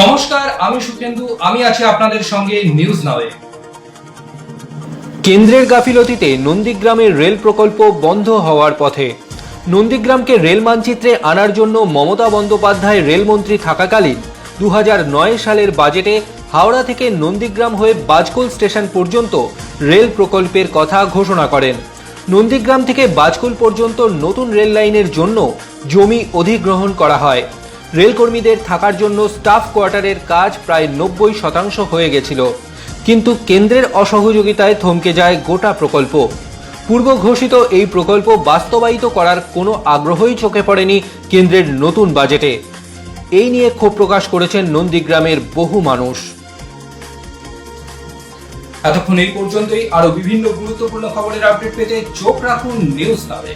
নমস্কার, আমি সুখেন্দু, আমি আছি আপনাদের সঙ্গে নিউজ নাওয়ে কেন্দ্রের গাফিলতিতে নন্দীগ্রামের রেল প্রকল্প বন্ধ হওয়ার পথে। নন্দীগ্রামকে রেল মানচিত্রে আনার জন্য মমতা বন্দ্যোপাধ্যায় রেলমন্ত্রী থাকাকালীন দু হাজার নয় সালের বাজেটে হাওড়া থেকে নন্দীগ্রাম হয়ে বাজকুল স্টেশন পর্যন্ত রেল প্রকল্পের কথা ঘোষণা করেন। নন্দীগ্রাম থেকে বাজকুল পর্যন্ত নতুন রেল লাইনের জন্য জমি অধিগ্রহণ করা হয়। রেলকর্মীদের থাকার জন্য স্টাফ কোয়ার্টারের কাজ প্রায় নব্বই শতাংশ হয়ে গেছিল। কিন্তু কেন্দ্রের অসহযোগিতায় থমকে যায় গোটা প্রকল্প। পূর্ব ঘোষিত এই প্রকল্প বাস্তবায়িত করার কোনো আগ্রহই চোখে পড়েনি কেন্দ্রের নতুন বাজেটে। এই নিয়ে ক্ষোভ প্রকাশ করেছেন নন্দীগ্রামের বহু মানুষ। এতক্ষণ এই পর্যন্তই। আরও বিভিন্ন গুরুত্বপূর্ণ খবরের আপডেট পেতে চোখ রাখুন নিউজ নাওয়ে